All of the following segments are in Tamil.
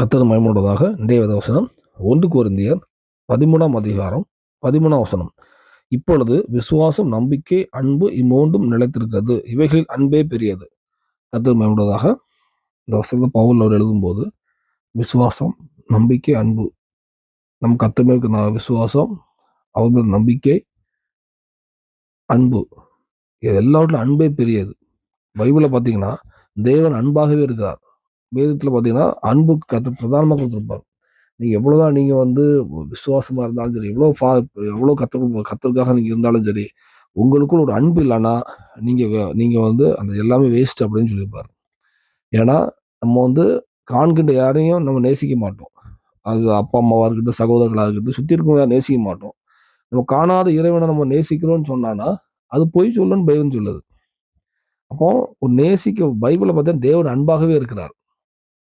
கத்தது மயமுடையதாக இன்றைய வசனம். ஒன்று குருந்தியர் பதிமூணாம் அதிகாரம் பதிமூணாம் வசனம். இப்பொழுது விசுவாசம் நம்பிக்கை அன்பு இம்மூன்றும் நிலைத்திருக்கிறது. இவைகளில் அன்பே பெரியது. கத்தது மயமுடையதாக இந்த வசனத்தை பவுல் அவர் எழுதும்போது விசுவாசம் நம்பிக்கை அன்பு. நம் கத்தமேற்கு நான் விசுவாசம் அவர் நம்பிக்கை அன்பு. இது எல்லாவற்றிலும் அன்பே பெரியது. பைபிளில் பார்த்தீங்கன்னா தேவன் அன்பாகவே இருக்கிறார். வேதத்தில் பார்த்தீங்கன்னா அன்புக்கு கத்து பிரதானமாக கொடுத்துருப்பார். நீங்கள் எவ்வளோதான் நீங்கள் வந்து விசுவாசமாக இருந்தாலும் சரி எவ்வளோ ஃபா எவ்வளோ கத்து கத்தருக்காக நீங்கள் இருந்தாலும் சரி உங்களுக்குள்ள ஒரு அன்பு இல்லைன்னா நீங்கள் நீங்கள் வந்து அந்த எல்லாமே வேஸ்ட் அப்படின்னு சொல்லியிருப்பார். ஏன்னா நம்ம வந்து காண்கின்ற யாரையும் நம்ம நேசிக்க மாட்டோம். அது அப்பா அம்மாவாக இருக்கட்டும் சகோதரர்களாக இருக்கட்டும் சுற்றி இருக்கவங்க நேசிக்க மாட்டோம். நம்ம காணாத இறைவனை நம்ம நேசிக்கிறோம்னு சொன்னான்னா அது பொய் சொல்லுன்னு பைபிள் சொல்லுது. அப்போ ஒரு நேசிக்க பைபிளை பார்த்தா தேவன் அன்பாகவே இருக்கிறார்.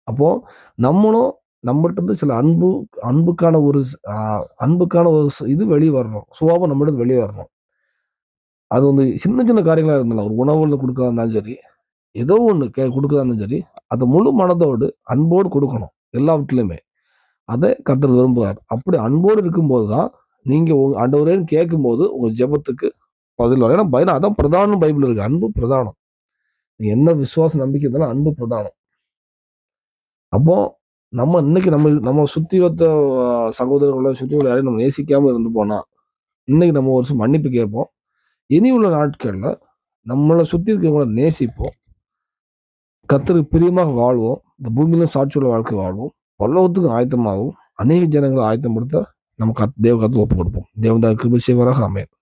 அப்போது நம்மளும் நம்மகிட்ட இருந்து சில அன்பு அன்புக்கான ஒரு அன்புக்கான ஒரு இது வெளியே வரணும். சுபாவம் நம்மகிட்ட வெளியே வரணும். அது வந்து சின்ன சின்ன காரியங்களாக இருந்தாலும் ஒரு உணவுல கொடுக்கறதா இருந்தாலும் சரி ஏதோ ஒன்று கே கொடுக்கறதா இருந்தாலும் சரி அதை முழு மனதோடு அன்போடு கொடுக்கணும் எல்லாவற்றிலுமே. அதை கத்தர் விரும்புகிறார் அப்படி அன்போடு இருக்கும்போது தான் நீங்கள் உங்கள் ஆண்டவரேன்னு கேட்கும்போது உங்கள் ஜெபத்துக்கு பதில் வரும். ஏன்னா பைபிள் அதான் பிரதானம் பைபிள் இருக்குது அன்பு பிரதானம். என்ன விசுவாச நம்பிக்கை இருந்தாலும் அன்பு பிரதானம். அப்போ நம்ம இன்னைக்கு நம்ம நம்ம சுற்றி வந்த சகோதரர்களை சுற்றி உள்ள யாரையும் நம்ம நேசிக்காமல் இருந்து போனால் இன்னைக்கு நம்ம ஒரு வருஷம் மன்னிப்பு கேட்போம். இனி உள்ள நாட்களில் நம்மளை சுற்றி இருக்கிறவங்கள நேசிப்போம். கத்தருக்கு பிரியமாக வாழ்வோம். இந்த பூமியிலும் சாட்சியுள்ள வாழ்க்கை வாழ்வோம். பல்லவத்துக்கும் ஆயத்தமாகவும் அநேக ஜனங்களை ஆயத்தப்படுத்த நம்ம கத் தேவ கத்து ஒப்பு கொடுப்போம். தேவதா கிருபி செய்வராக. அமையும்